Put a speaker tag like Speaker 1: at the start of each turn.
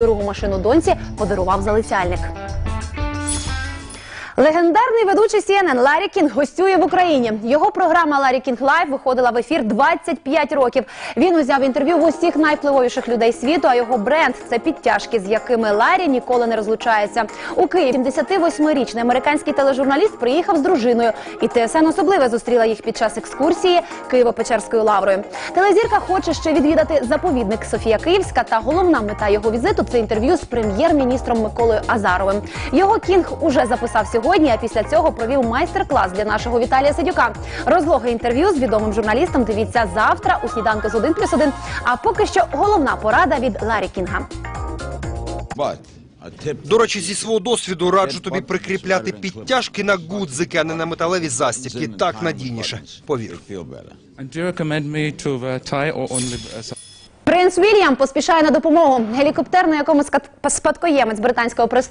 Speaker 1: Дорогу машину доньці подарував залицяльник. Легендарний ведучий CNN Ларі Кінг гостює в Україні. Його програма Ларі Кінг Лайв виходила в ефір 25 років. Він узяв інтерв'ю в усіх найвпливовіших людей світу. А його бренд це підтяжки, з якими Ларі ніколи не розлучається. У Київ 78-річний американський тележурналіст приїхав з дружиною, і ТСН особливо зустріла їх під час екскурсії Києво-Печерською лаврою. Телезірка хоче ще відвідати заповідник Софія Київська. Та головна мета його візиту це інтерв'ю з прем'єр-міністром Миколою Азаровим. Його кінг уже записав сьогодні. А після цього провів майстер-клас для нашого Віталія Сидюка. Розлоги інтерв'ю з відомим журналістом дивіться завтра у сніданку з 1 плюс 1. А поки що головна порада від Ларі Кінга.
Speaker 2: До речі, зі свого досвіду раджу тобі прикріпляти підтяжки на гудзики, а не на металеві застібки. Так надійніше. Повір.
Speaker 3: uh, some-
Speaker 1: Принц Вільям поспішає на допомогу. Гелікоптер, на якому спадкоємець британського престолу